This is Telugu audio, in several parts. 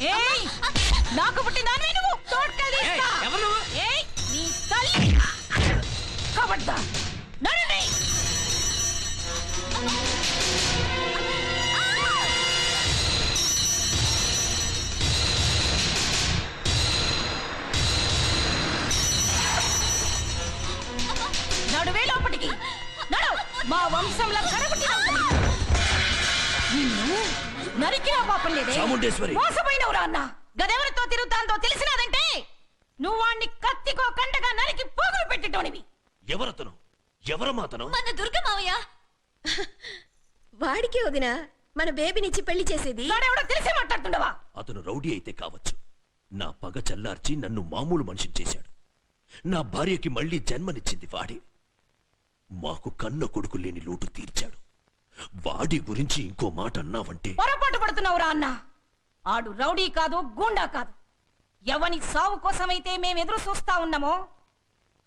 ఏయ్! నాకు పుట్టిందానివి నువ్వు. తోడ్కెళ్ళి ఎవరు నువ్వు? ఏయ్ నీ తల్లి. కబడ్డా నడండి. నడువే లోపటికి. నడు. మా వంశంలో కరపుట్టిన నిన్ను నరికినా పాపం లేదే? చాముండేశ్వరి. మోసపోయినవురా అన్న. గదెవరితో తిరుగుతాందో తెలిసినాదంటే నువ్వు వాణ్ణి కత్తికో కండగా నరికి పోగులు పెట్టేటోనివి. ఎవరతను? ఎవరమాతను మన దుర్గ మావయ్య. వాడికి వదిన మన బేబీనిచ్చి పెళ్ళి చేసేది. వాడెవడో తెలిసి మాట్లాడుతుండవా? అతను రౌడీ అయితే కావచ్చు. నా పగ చల్లార్చి నన్ను మామూలు మనిషిని చేశాడు. నా భార్యకి మళ్ళీ జన్మనిచ్చింది వాడే. మాకు కన్న కొడుకు లేని లోటు తీర్చాడు. వాడి గురించి ఇంకో మాట అన్నావంటే? పొరపాటు పడుతున్నావురా అన్న. ఆడు రౌడీ కాదు గూండా కాదు. ఎవని సావు కోసమైతే మేం ఎదురు చూస్తా ఉన్నామో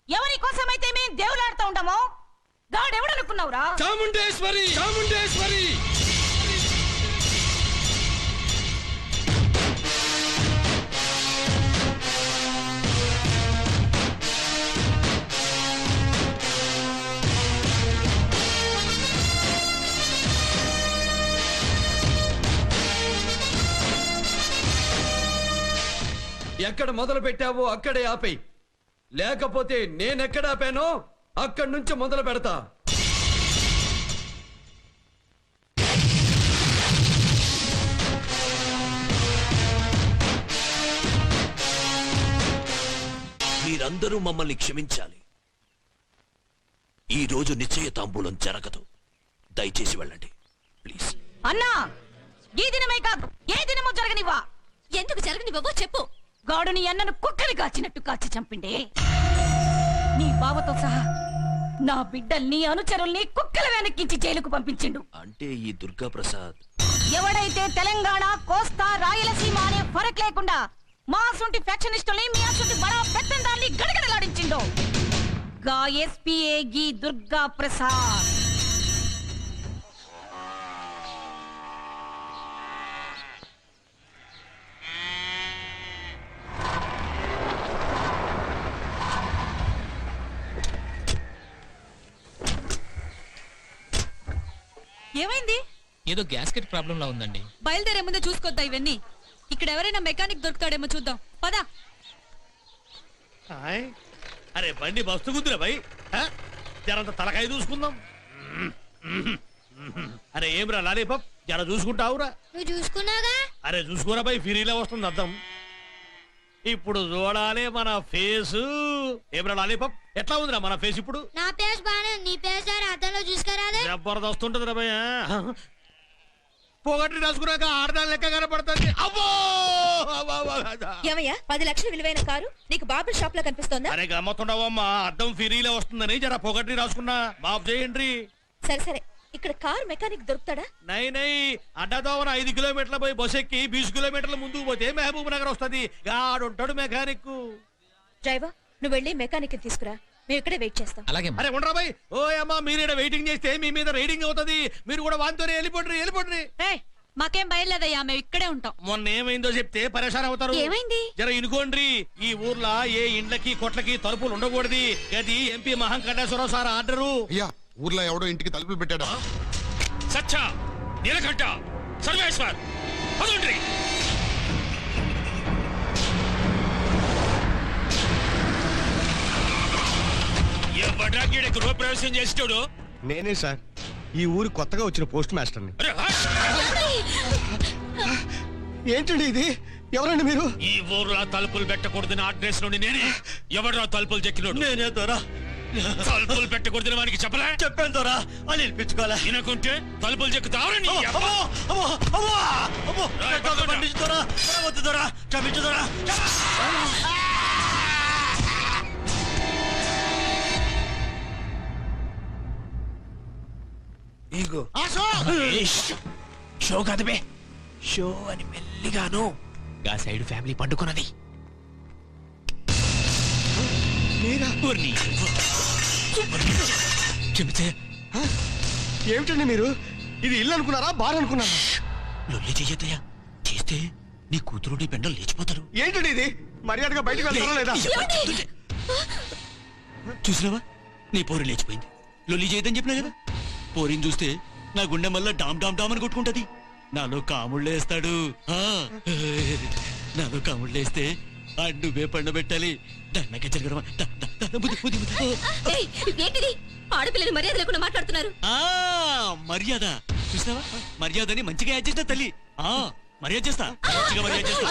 ఎవరి కోసమైతే మేం దేవులాడుతూ ఉంటామో గాడెవడనుకున్నావురా? చాముండేశ్వరి! చాముండేశ్వరి! ఎక్కడ మొదలు పెట్టావో అక్కడే ఆపేయి లేకపోతే నేనెక్కడ ఆపానో అక్కడి నుంచి మొదలు పెడతా. మీరందరూ మమ్మల్ని క్షమించాలి. ఈ రోజు నిశ్చయ తాంబూలం జరగదు. దయచేసి వెళ్ళండి. ప్లీజ్. అన్నా ఈ దినమే కాదు ఏ దినమో జరగనివ్వా. ఎందుకు జరగని బాబో చెప్పు. గాడు నీ అన్నను కుక్కని కాచినట్టు కాచి చంపిండే. నీ బావతో సహా నా బిడ్డల్ని అనుచరుల్ని కుక్కల వెనక్కించి జైలుకు పంపించిండు. అంటే ఈ దుర్గా ప్రసాద్ ఎవడైతే తెలంగాణ కోస్తా రాయలసీమ అనే ఫరక్ లేకుండా మా అసొంటి ఫ్యాక్షనిస్టుల్ని మీ అసొంటి బడా పెత్తందాన్ని గడగడలాడించిండో. గా ఎస్పీఏ గి దుర్గా ప్రసాద్ ఏమైంది? ఏదో గ్యాస్కెట్ ప్రాబ్లం లా ఉందండి. బయలుదేరే ముందే చూసుకొద్దా ఇవన్నీ? ఇక్కడ ఎవరైనా మెకానిక్ దొరుకుతాడేమో చూద్దాం. పదా. హాయ్. అరే బండి మస్తు గుద్దురా భయ్. జరంత తలకాయ చూసుకుందాం అరే ఏమిరా లాలీపాప్? జర చూసుకుంటావురా? నువ్వు చూసుకున్నాగా? అరే చూసుకోరా భయ్ ఫిరీలో వస్తుంది అర్థం. ఇప్పుడు చూడాలి మన ఫేస్. ఏమిరా లాలీపాప్? ఎట్లా ఉందిరా మన ఫేస్ ఇప్పుడు? నా పేస్ బానే నీ పేస్ సార్ అద్దంలో చూసుకురాదే జబర్దస్త్ ఉంటుంది రా భయ్య. పొగట్టి రాసుకున్నాక ఆడదాని లెక్క కనపడుతుంది. అబ్బో! అబ్బో, అబ్బో, అబ్బో. ఏమయ్యా పది లక్షల విలువైన కారు? నీకు బాబుల్ షాప్లో కనిపిస్తోందా? అరే గమ్మతుండవమ్మా అద్దం ఫిరీలో వస్తుందని జర పొగట్టి రాసుకున్నా. మాఫ్ చేయండి. సరే సరే. ఇక్కడ కారు మెకానిక్ దొరుకుతాడా? నై నై. అడ్డదోవన ఐదు కిలోమీటర్ల పోయి బస్ ఎక్కి బీస్ కిలోమీటర్ల ముందుకు పోతే మహబూబ్ నగర్ వస్తుంది. గాడుంటాడు మెకానిక్ డ్రైవర్ నువ్వు వెళ్ళి మెకానిక్ తీసుకురా. మేము ఇక్కడే వెయిట్ చేస్తాం. అలాగే అరే ఉండరా బాయ్. ఓ అమ్మా మీరు వెయిటింగ్ చేస్తే మీ మీద రైడింగ్ అవుతుంది. మీరు కూడా వాంతోనే వెళ్ళిపోండి వెళ్ళిపోండి ఏయ్ మాకేం బయలుదేదయ్యా మేము ఇక్కడే ఉంటాం. మొన్న ఏమైందో చెప్తే పరేషాన్ అవుతారు. ఏమైంది? జర ఇనుకోండి ఈ ఊర్లో ఏ ఇండ్లకి కొట్లకి తలుపులు ఉండకూడదు. గది ఎంపీ మహంకటేశ్వరరావు సార్ ఆర్డరు. అయ్యా ఊర్లో ఎవడో ఇంటికి తలుపులు పెట్టాడా? సచ్చ నీలకంఠ సర్వేశ్వర్. పదండ్రి. ఎవడ్రా గీడకి గృహప్రవేశం చేసేటోడు? నేనే సార్. ఈ ఊరు కొత్తగా వచ్చిన పోస్ట్ మాస్టర్ని. అరే! ఏంటండి ఇది? ఎవరండి మీరు? ఈ ఊర్లో తలుపులు పెట్టకూడదని అడ్రస్ నుండి నేనే. ఎవడ్రా తలుపులు చెక్కినోడు? నేనే దొరా. తలుపులు పెట్టకూడదని వానికి చెప్పలే? చెప్పాను దొరా. అని వినిపించుకోవాలా వినకుంటే తలుపులు చెక్కుతావరా నీ అబ్బా! అమ్మో? అమ్మో అమ్మో రాయ్, దొరా, పక్కన. బంధించు దొరా. దొరా, వద్దు దొరా. క్షమించు దొరా. ఇగో. షో కాదు బే. షో అని మెల్లిగాను గా సైడ్ ఫ్యామిలీ పండుకున్నది. చెబితే? ఏమిటండి మీరు? ఇది ఇల్లు అనుకున్నారా? బార్ అనుకున్నారా? లొల్లి చెయ్యొద్దయ్యా. చేస్తే నీ కూతురు నీ పెండలు లేచిపోతారు. ఏంటండి ఇది? మర్యాదగా బయటకు వెళ్తారా లేదా? చూసినావా? నీ పోరు లేచిపోయింది. లొల్లి చేయదని చెప్పినా కదా? పోరిని చూస్తే నా గుండె మళ్ళా డామ్ డామ్ డామ్ అని కొట్టుకుంటది నాలో కాముళ్ళేస్తాడు ఆ. నాలో కాముళ్ళేస్తే నువ్వే పండబెట్టాలి దండగా జరగడమా ద- ద- ద- బుద్ధి, బుద్ధి, బుద్ధి. ఏయ్, ఏంటిది ఆడపిల్లని మర్యాద లేకుండా మాట్లాడుతున్నారు ఆ మర్యాద చూసినావా మర్యాదని మంచిగా యాడ్ చేసిన తల్లి ఆ మర్యాద చేస్తా మంచిగా మర్యాద చేస్తా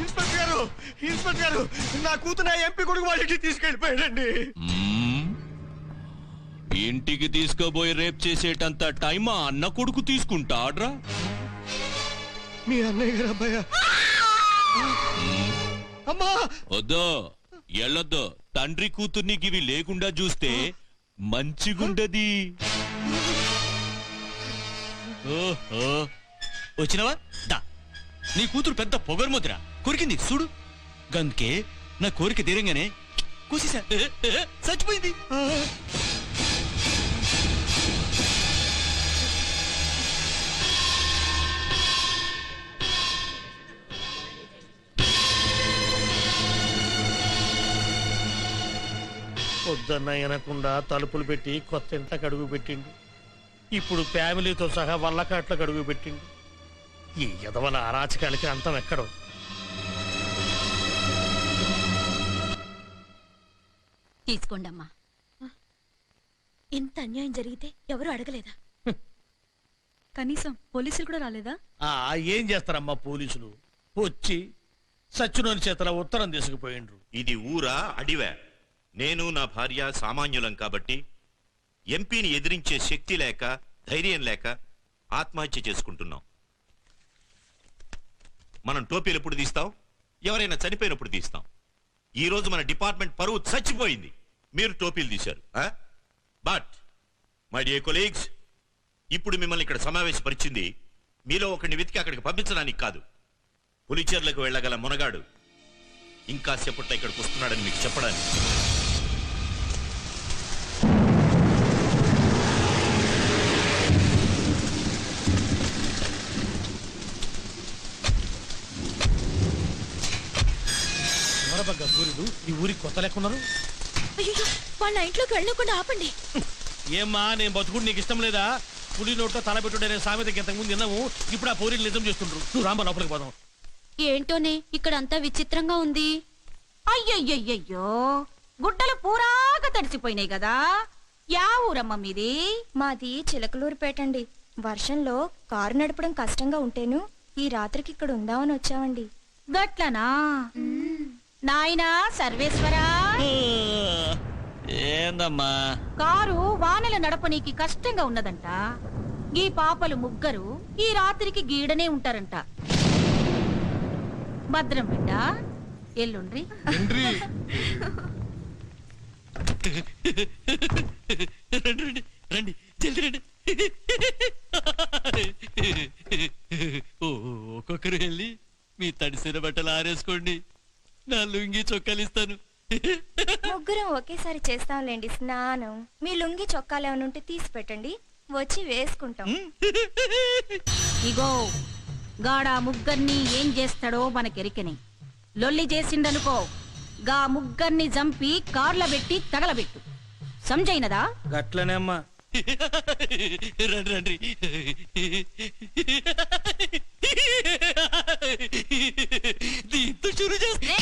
ఇన్స్పెక్టర్ గారు ఇన్స్పెక్టర్ గారు నా కూతురు ఎంపీ కొడుకు ఇంటికి తీసుకెళ్ళిపోయాడండి. ఇంటికి తీసుకుపోయి రేప్ చేసేటంత టైమా అన్న కొడుకు తీసుకుంటాడ్రా? మీ అన్నయ్య గారు అబ్బాయ? అమ్మా! వద్దో ఎళ్ళొద్దు. తండ్రి కూతుర్ని గివి లేకుండా చూస్తే మంచిగుండది. ఓహో. వచ్చినవా? దా. నీ కూతురు పెద్ద పొగరుముద్ర. కొరికింది చూడు. గందుకే నా కోరిక తీరంగానే కూసేసా. చచ్చిపోయింది. పొద్దున్న వినకుండా తలుపులు పెట్టి కొత్త ఇంట కడుగు పెట్టిండు. ఇప్పుడు ఫ్యామిలీతో సహా వల్లకాట్లకు అడుగు పెట్టిండు ఈ ఎదవల అరాచకాలకి అంతం ఎక్కడో? తీసుకోండమ్మా. ఇంత అన్యాయం జరిగితే ఎవరు అడగలేదా? కనీసం పోలీసులు కూడా రాలేదా? ఆ ఏం చేస్తారమ్మా పోలీసులు? వచ్చి సచ్చినోని చేతల ఉత్తరం తీసుకుపోయిండ్రు. ఇది ఊరా అడివా. నేను నా భార్య సామాన్యులం కాబట్టి ఎంపీని ఎదిరించే శక్తి లేక ధైర్యం లేక ఆత్మహత్య చేసుకుంటున్నాం. మనం టోపీలు ఎప్పుడు తీస్తాం? ఎవరైనా చనిపోయినప్పుడు తీస్తాం. ఈ రోజు మన డిపార్ట్మెంట్ పరువు చచ్చిపోయింది. మీరు టోపీలు తీశారు బట్ మై డియర్ కొలీగ్స్ ఇప్పుడు మిమ్మల్ని ఇక్కడ సమావేశపరిచింది మీలో ఒకరిని వెతికి అక్కడికి పంపించడానికి కాదు. పులిచేర్లకు వెళ్ళగల మునగాడు. ఇంకా సేపట్లో ఇక్కడికి వస్తున్నాడని మీకు చెప్పడానికి. ఊరికి కొత్త లెక్కున్నారు అయ్యో వాళ్ళ ఇంట్లోకి వెళ్ళకుండా ఆపండి. ఏమ్మా నేను బతుకుడు నీకు ఇష్టం లేదా? పులి నోట్లో తల పెట్టుడనే సామెతకి ఇంతకుముందు విన్నాము. ఇప్పుడు ఆ పోరీలు నిజం చేస్తుండ్రు. నువ్వు రాంబ లోపలికి పోదాం. ఏంటోనే ఇక్కడ అంతా విచిత్రంగా ఉంది. అయ్యయ్యయ్యయ్యో గుడ్డలు పూరాగా తడిసిపోయినాయి కదా. యా ఊరమ్మ మీది? మాది చిలకలూరుపేటండి. వర్షంలో కారు నడపడం కష్టంగా ఉంటేను ఈ రాత్రికి ఇక్కడ ఉందామని వచ్చామండి. గట్లనా? నాయనా సర్వేశ్వరా. ఏందమ్మా? కారు వానల నడపనీకి కష్టంగా ఉన్నదంట. ఈ పాపలు ముగ్గురు ఈ రాత్రికి గీడనే ఉంటారంట. భద్రం బిడ్డ ఎల్లుండ్రి. ఎంట్రీ రండి రండి రండి జల్ది రండి. ఓ, ఒక్కొక్కరు వెళ్ళి మీ తడిసిన బట్టలు ఆరేసుకోండి. నా లుంగి చొక్కాలు ఇస్తాను ముగ్గురం ఒకేసారి చేస్తాంలేండి స్నానం. మీ లుంగి చొక్కాలు ఏమైనా ఉంటే తీసి పెట్టండి వచ్చి వేసుకుంటాం. ఇగో గాడా ముగ్గర్ని ఏం చేస్తాడో మనకెరికని. లొల్లి చేసిండనుకో గా ముగ్గర్ని చంపి కార్ల పెట్టి తగలబెట్టు. సంజైనదా గట్లనే అమ్మా. రండి రండి. దీంతో షురు చేస్తే.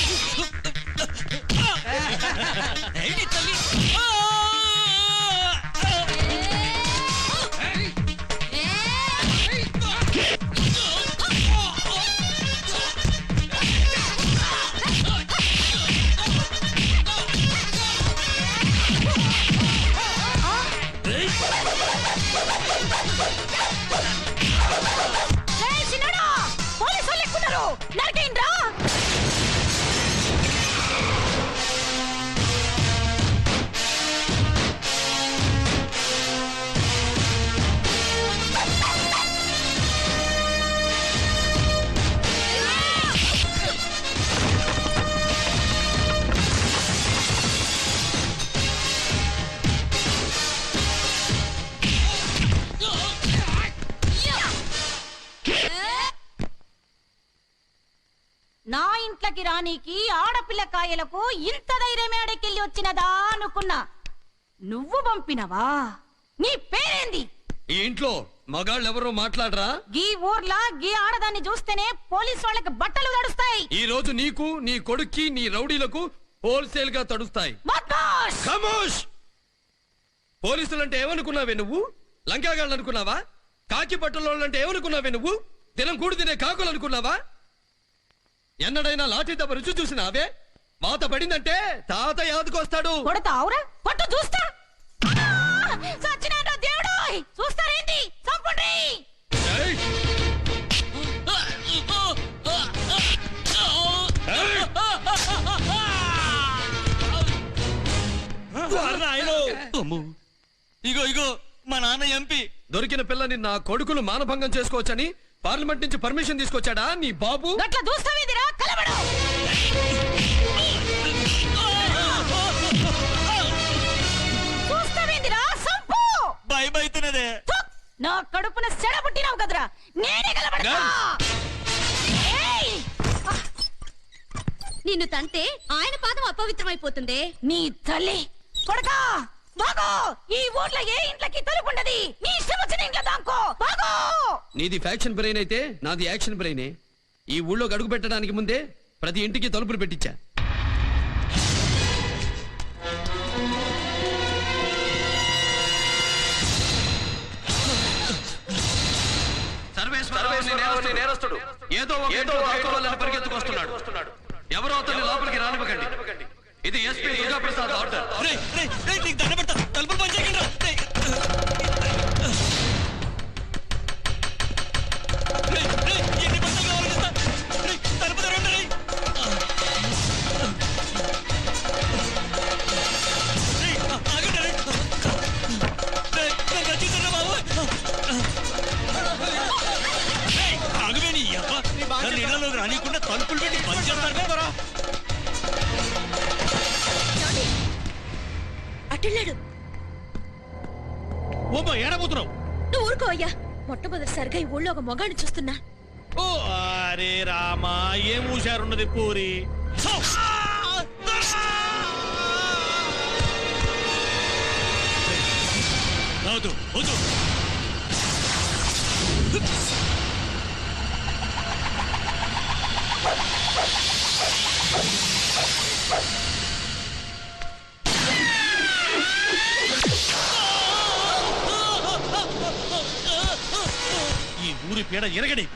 నరికేయండ్రా ఇంట్లోకి రానీకి ఆడపిల్ల కాయలకు ఇంత ధైర్యమే అడకెళ్ళి వచ్చినదా అనుకున్నా. నువ్వు పంపినవా? నీ పేరేంది? ఈ ఇంట్లో మగాళ్ళు ఎవరు మాట్లాడరా? గీ ఊర్లా గీ ఆడదాన్ని చూస్తేనే పోలీస్ వాళ్ళకి బట్టలు తడుస్తాయి. ఈ రోజు నీకు నీ కొడుక్కి నీ రౌడీలకు హోల్సేల్గా తడుస్తాయి. బద్మాష్! ఖమోష్! పోలీసులంటే ఏమనుకున్నావే నువ్వు? లంకాగాళ్ళు అనుకున్నావా కాకి బట్టలోళ్ళంటే ఏమనుకున్నావే నువ్వు? దినం కూడి తినే కాకులు అనుకున్నావా ఎన్నడైనా లాఠీ దెబ్బ రుచి చూసినావే? మాత పడిందంటే తాత యాదకొస్తాడు కొడతావురా కొట్టు చూస్తా. ఆ! సచ్చినాడ్రా దేవుడు చూస్తారేంటి? చంపండి! ఏయ్! ఏయ్! అమ్మో. ఇగో ఇగో మా నాన్న ఎంపీ. దొరికిన పిల్లని నా కొడుకులు మానభంగం చేసుకోవచ్చని పార్లమెంట్ నుంచి పర్మిషన్ తీసుకొచ్చాడా నీ బాబు? గట్ల చూస్తావేదిరా? నా కడుపున సెడ పుట్టినావు కదరా. నేనే కలబడతా ఏయ్! నిన్ను తంతే ఆయన పాదం అపవిత్రమైపోతుందే. నీ తల్లి కొడకా! బాగో! ఈ ఊర్లో ఏ ఇంట్లోకి తలుపుండది నీ ఇష్టం వచ్చిన ఇంట్లో దాంకో బాగో! నీది ఫ్యాక్షన్ బ్రెయిన్ అయితే నాది యాక్షన్ బ్రెయినే. ఈ ఊళ్ళో గడుగు పెట్టడానికి ముందే ప్రతి ఇంటికి తలుపులు పెట్టించా. సర్వేశ్వరరావు నేరస్తుడు. ఏదో ఏదో దాక్కోవాలని పరిగెత్తుకొస్తున్నాడు. ఎవరో అతన్ని లోపలికి రానివ్వకండి. ఇది ఎస్పీ దుర్గాప్రసాద్ ఆర్డర్. తలుపులు పని ఒక మొగాడిని చూస్తున్నా. ఓ అరే రామా ఏం ఊశారున్నది పూరి? రాదు వద్దు. పీడ ఎరగడి.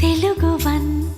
తెలుగు వన్.